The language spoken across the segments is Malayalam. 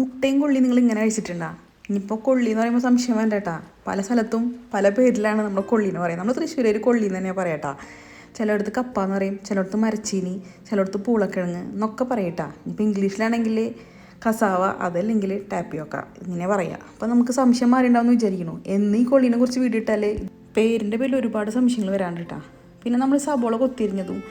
മുട്ടയും കൊള്ളി നിങ്ങൾ ഇങ്ങനെ കഴിച്ചിട്ടുണ്ടാ? ഇനിയിപ്പോൾ കൊള്ളി എന്ന് പറയുമ്പോൾ സംശയം വേണ്ട കേട്ടാ പല സ്ഥലത്തും പല പേരിലാണ് നമ്മൾ കൊള്ളി എന്ന് പറയുന്നത്. നമ്മൾ തൃശ്ശൂർ കൊള്ളി എന്ന് തന്നെയാണ് പറയാട്ടാ. ചിലയിടത്ത് കപ്പ എന്ന് പറയും ചിലയിടത്ത് മരച്ചീനി ചിലയിടത്ത് പൂളക്കിഴങ്ങ് എന്നൊക്കെ പറയട്ടാ. ഇപ്പം ഇംഗ്ലീഷിലാണെങ്കിൽ കസാവ അതല്ലെങ്കിൽ ടാപ്പിയോക്ക ഇങ്ങനെ പറയാം. അപ്പം നമുക്ക് സംശയം മാറിയുണ്ടാവുമെന്ന് വിചാരിക്കുന്നു. എന്ന് ഈ കൊള്ളീനെ കുറിച്ച് ഇട്ടാലേ പേരിന്റെ പേരിൽ ഒരുപാട് സംശയങ്ങൾ വരാണ്ടിട്ടാ. പിന്നെ നമ്മൾ സബോള കൊത്തിരിഞ്ഞതും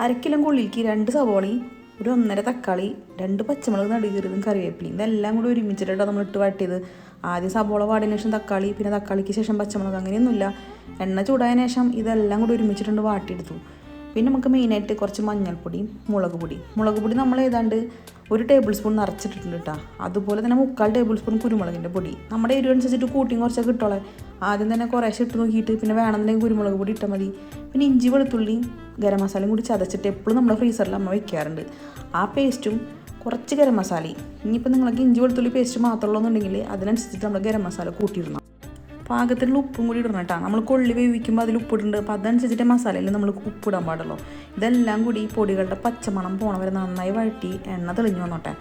അരക്കിലും കൊള്ളിക്ക് രണ്ട് സബോളയും ഒരു ഒന്നര തക്കാളി രണ്ട് പച്ചമുളക് നടുകീറിയതും കറിവേപ്പിലയും. ഇതെല്ലാം കൂടി ഒരുമിച്ചിട്ടാണ് നമ്മൾ ഇട്ട് വാട്ടിയത്. ആദ്യം സബോള വാടിയതിന് ശേഷം തക്കാളി പിന്നെ തക്കാളിക്ക് ശേഷം പച്ചമുളക് അങ്ങനെയൊന്നുമില്ല. എണ്ണ ചൂടായതിനു ശേഷം ഇതെല്ലാം കൂടി ഒരുമിച്ചിട്ടുണ്ട് വാട്ടിയെടുത്തു. പിന്നെ നമുക്ക് മെയിനായിട്ട് കുറച്ച് മഞ്ഞൾപ്പൊടിയും മുളക് പൊടി. മുളക് പൊടി നമ്മൾ ഏതാണ്ട് ഒരു ടേബിൾ സ്പൂൺ നിറച്ചിട്ടിട്ടുണ്ട് കേട്ടോ അതുപോലെ തന്നെ മുക്കാൽ ടേബിൾ സ്പൂൺ കുരുമുളകിന്റെ പൊടി. നമ്മുടെ എരിവ് അനുസരിച്ചിട്ട് കൂട്ടിയും കുറച്ചൊക്കെ ഇട്ടോളെ. ആദ്യം തന്നെ കുറേശ്ശെ ഇട്ട് നോക്കിയിട്ട് പിന്നെ വേണമെന്നുണ്ടെങ്കിൽ കുരുമുളക് പൊടി ഇട്ടാൽ മതി. പിന്നെ ഇഞ്ചി വെളുത്തുള്ളിയും ഗരം മസാലയും കൂടി ചതച്ചിട്ട് എപ്പോഴും നമ്മുടെ ഫ്രീസറിൽ അമ്മ വെക്കാറുണ്ട്. ആ പേസ്റ്റും കുറച്ച് ഗരം മസാലയും. ഇനിയിപ്പോൾ നിങ്ങൾക്ക് ഇഞ്ചി വെളുത്തുള്ളി പേസ്റ്റ് മാത്രമുള്ളതെന്നുണ്ടെങ്കിൽ അതിനനുസരിച്ചിട്ട് നമ്മൾ ഗരം മസാല കൂട്ടിയിടണം. പാകത്തിനുള്ള ഉപ്പും കൂടി ഇടണം കേട്ടോ. നമ്മൾ കൊള്ളി വേവിക്കുമ്പോൾ അതിൽ ഉപ്പിടുന്നുണ്ട് അപ്പോൾ അതനുസരിച്ചിട്ട് മസാലയിൽ നമ്മൾ ഉപ്പിടാൻ പാടുള്ളൂ. ഇതെല്ലാം കൂടി പൊടികളുടെ പച്ചമണം പോണ വരെ നന്നായി വഴറ്റി എണ്ണ തെളിഞ്ഞു വന്നോട്ടെ.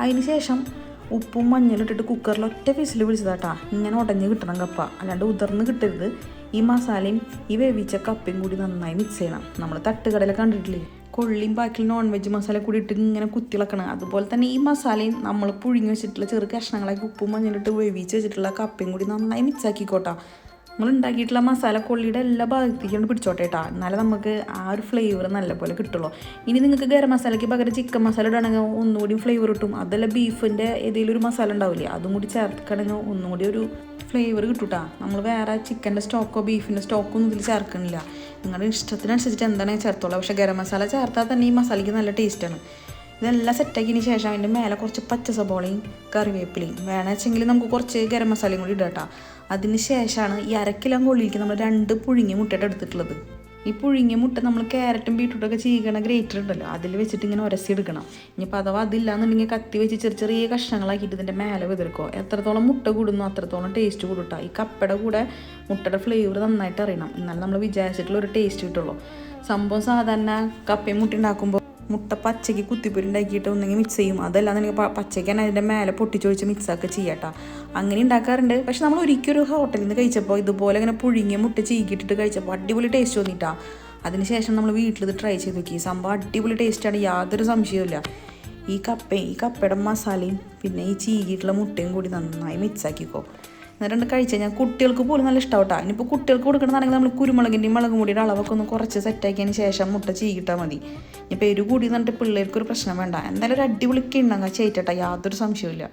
അതിന് ശേഷം ഉപ്പും മഞ്ഞളും ഇട്ടിട്ട് കുക്കറിൽ ഒറ്റ വിസിൽ വിളിച്ചതാട്ടാ ഇങ്ങനെ ഉടഞ്ഞ് കിട്ടണം കപ്പ. അല്ലാണ്ട് ഉതിർന്ന് കിട്ടരുത്. ഈ മസാലയും ഈ വേവിച്ച കപ്പയും കൂടി നന്നായി മിക്സ് ചെയ്യണം. നമ്മൾ തട്ടുകടല കണ്ടിട്ടില്ലേ? കൊള്ളിയും ബാക്കി നോൺ വെജ് മസാല കൂടി ഇട്ട് ഇങ്ങനെ കുത്തിളക്കണം അതുപോലെ തന്നെ ഈ മസാലയും നമ്മൾ പുഴുങ്ങി വെച്ചിട്ടുള്ള ചെറു കഷ്ണങ്ങളാക്കി ഉപ്പും മഞ്ഞളിട്ട് വേവിച്ച് വെച്ചിട്ടുള്ള കപ്പയും കൂടി നന്നായി മിക്സ് ആക്കിക്കോട്ടാ. നമ്മൾ ഉണ്ടാക്കിയിട്ടുള്ള മസാല കൊള്ളിയുടെ എല്ലാ ഭാഗത്തേക്കും പിടിച്ചോട്ടെ കേട്ടോ എന്നാലേ നമുക്ക് ആ ഒരു ഫ്ലേവർ നല്ലപോലെ കിട്ടുള്ളൂ. ഇനി നിങ്ങൾക്ക് ഗരം മസാലയ്ക്ക് പകരം ചിക്കൻ മസാല ഇടണമെങ്കിൽ ഒന്നുകൂടി ഫ്ലേവർ കിട്ടും. അതല്ല ബീഫിന്റെ ഏതെങ്കിലും ഒരു മസാല ഉണ്ടാവില്ലേ? അതും കൂടി ചേർക്കണമെങ്കിൽ ഒന്നുകൂടി ഒരു ഫ്ലേവർ കിട്ടൂട്ടാ. നമ്മൾ വേറെ ചിക്കന്റെ സ്റ്റോക്കോ ബീഫിന്റെ സ്റ്റോക്കോ ഒന്നും ഇതിൽ ചേർക്കണില്ല. നിങ്ങളുടെ ഇഷ്ടത്തിനനുസരിച്ചിട്ട് എന്താണെങ്കിൽ ചേർത്തോളൂ. പക്ഷേ ഗരം മസാല ചേർത്താൽ തന്നെ ഈ മസാലയ്ക്ക് നല്ല ടേസ്റ്റാണ് ഇതെല്ലാം സെറ്റാക്കിയതിന് ശേഷം അതിന്റെ മേലെ കുറച്ച് പച്ച സബോളയും കറിവേപ്പിലയും വേണമെച്ചെങ്കിൽ നമുക്ക് കുറച്ച് ഗരം മസാലയും കൂടി ഇടാം അതിന് ശേഷമാണ് ഈ അരക്കിലം കൊള്ളിയിലേക്ക് നമ്മൾ രണ്ട് പുഴുങ്ങിയ മുട്ടയുടെ എടുത്തിട്ടുള്ളത്. ഈ പുഴുങ്ങിയ മുട്ട നമ്മൾ ക്യാരറ്റും ബീട്രൂട്ടൊക്കെ ചീകണ ഗ്രേറ്റർ ഉണ്ടല്ലോ. അതിൽ വെച്ചിട്ട് ഇങ്ങനെ ഉരസിയെടുക്കണം ഇനിയിപ്പോൾ അഥവാ അതില്ലാന്നുണ്ടെങ്കിൽ കത്തി വെച്ച് ചെറിയ ചെറിയ കഷ്ണങ്ങളാക്കിയിട്ട് ഇതിന്റെ മേലെ വിതിർക്കോ എത്രത്തോളം മുട്ട കൂടുന്നു അത്രത്തോളം ടേസ്റ്റ് കൂടുട്ടാ ഈ കപ്പയുടെ കൂടെ മുട്ടയുടെ ഫ്ലേവർ നന്നായിട്ട് അറിയണം. എന്നാലും നമ്മൾ വിചാരിച്ചിട്ടുള്ള ഒരു ടേസ്റ്റ് കിട്ടുള്ളൂ. സംഭവം സാധാരണ കപ്പയും മുട്ട ഉണ്ടാക്കുമ്പോൾ മുട്ട പച്ചയ്ക്ക് കുത്തിപ്പൊരി ഉണ്ടാക്കിയിട്ട് ഒന്നെങ്കിൽ മിക്സ് ചെയ്യും. അതല്ലാന്നുണ്ടെങ്കിൽ പച്ചയ്ക്ക് തന്നെ അതിന്റെ മേലെ പൊട്ടിച്ചൊഴിച്ച് മിക്സാക്കി ചെയ്യട്ടാ. അങ്ങനെ ഉണ്ടാക്കാറുണ്ട്. പക്ഷെ നമ്മൾ ഒരിക്കലും ഒരു ഹോട്ടലിൽ നിന്ന് കഴിച്ചപ്പോൾ ഇതുപോലെ ഇങ്ങനെ പുഴുങ്ങിയ മുട്ട ചീക്കിട്ടിട്ട് കഴിച്ചപ്പോൾ അടിപൊളി ടേസ്റ്റ് തോന്നിയിട്ടാ അതിനുശേഷം നമ്മൾ വീട്ടിൽ ഇത് ട്രൈ ചെയ്ത് നോക്കി. സംഭവം അടിപൊളി ടേസ്റ്റാണ് യാതൊരു സംശയവുമില്ല. ഈ കപ്പയും ഈ കപ്പയുടെ മസാലയും പിന്നെ ഈ ചീകിയിട്ടുള്ള മുട്ടയും കൂടി നന്നായി മിക്സ് ആക്കിക്കോ. എന്നിട്ട് കഴിച്ചാൽ ഞാൻ കുട്ടികൾക്ക് പോലും നല്ല ഇഷ്ടമാവട്ടാ ഇനിയിപ്പോൾ കുട്ടികൾക്ക് കൊടുക്കണമെന്നാണെങ്കിൽ നമ്മൾ കുരുമുളകിന്റെയും മുളകും പൊടിയുടെ അളവൊക്കെ ഒന്ന് കുറച്ച് സെറ്റാക്കിയതിന് ശേഷം മുട്ട ചീകിട്ടാൽ മതി. ഇനിയിപ്പോൾ എരിവ് കൂടി എന്നിട്ട് പിള്ളേർക്ക് ഒരു പ്രശ്നം വേണ്ട. എന്തായാലും ഒരു അടിപൊളി കിണ്ണങ്ങ ചെയ്തിട്ടാ യാതൊരു സംശയമില്ല